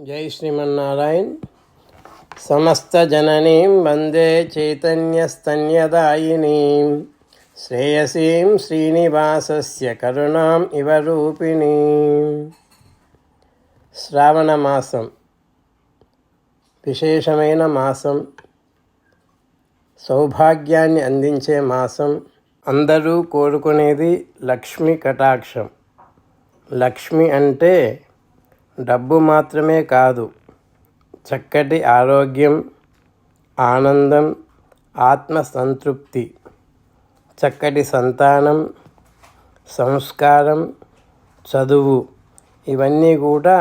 జై శ్రీమన్నారాయణ్. సమస్తజననీం వందే చైతన్యస్తన్యదాయినీం. శ్రేయసీం శ్రీనివాసస్య కరుణాం ఇవ రూపిణీం. శ్రావణ మాసం. విశేషమైన మాసం. సౌభాగ్యాన్ని అందించే మాసం. అందరూ కోరుకునేది లక్ష్మీ కటాక్షం. లక్ష్మి అంటే డబ్బు మాత్రమే కాదు చక్కటి ఆరోగ్యం ఆనందం ఆత్మ సంతృప్తి చక్కటి సంతానం సంస్కారం చదువు ఇవన్నీ కూడా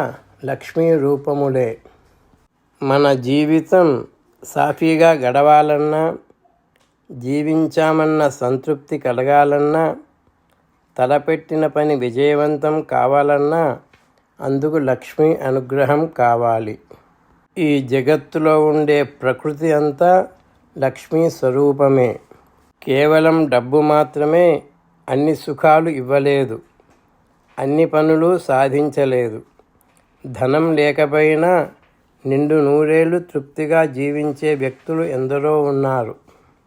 లక్ష్మీ రూపములే. మన జీవితం సాఫీగా గడవాలన్నా జీవించామన్న సంతృప్తి కలగాలన్నా తలపెట్టిన పని విజయవంతం కావాలన్నా అందుకు లక్ష్మి అనుగ్రహం కావాలి. ఈ జగత్తులో ఉండే ప్రకృతి అంతా లక్ష్మీ స్వరూపమే. కేవలం డబ్బు మాత్రమే అన్ని సుఖాలు ఇవ్వలేదు. అన్ని పనులు సాధించలేదు. ధనం లేకపోయినా నిండు నూరేళ్ళు తృప్తిగా జీవించే వ్యక్తులు ఎందరో ఉన్నారు.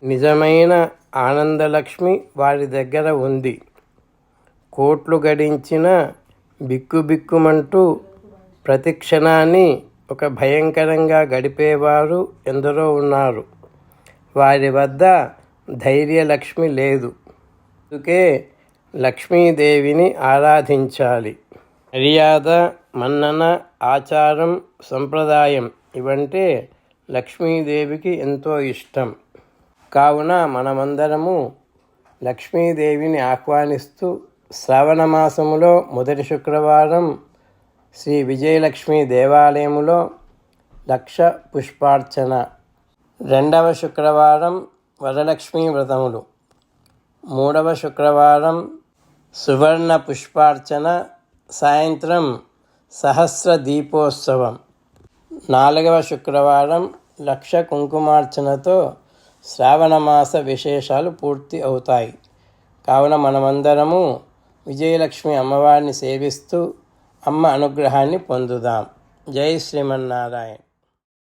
నిజమైన ఆనందలక్ష్మి వారి దగ్గర ఉంది. కోట్లు గడించిన బిక్కుబిక్కుమంటూ ప్రతి క్షణాన్ని ఒక భయంకరంగా గడిపేవారు ఎందరో ఉన్నారు. వారి వద్ద ధైర్యలక్ష్మి లేదు. అందుకే లక్ష్మీదేవిని ఆరాధించాలి. మర్యాద మన్నన ఆచారం సంప్రదాయం ఇవంటే లక్ష్మీదేవికి ఎంతో ఇష్టం. కావున మనమందరము లక్ష్మీదేవిని ఆహ్వానిస్తూ శ్రావణమాసములో మొదటి శుక్రవారం శ్రీ విజయలక్ష్మి దేవాలయములో లక్ష పుష్పార్చన. రెండవ శుక్రవారం వరలక్ష్మీ వ్రతములు. మూడవ శుక్రవారం సువర్ణ పుష్పార్చన. సాయంత్రం సహస్ర దీపోత్సవం. నాలుగవ శుక్రవారం లక్ష కుంకుమార్చనతో శ్రావణమాస విశేషాలు పూర్తి అవుతాయి. కావున మనమందరము విజయలక్ష్మి అమ్మవారిని సేవిస్తూ అమ్మ అనుగ్రహాన్ని పొందుదాం. జై శ్రీమన్నారాయణ.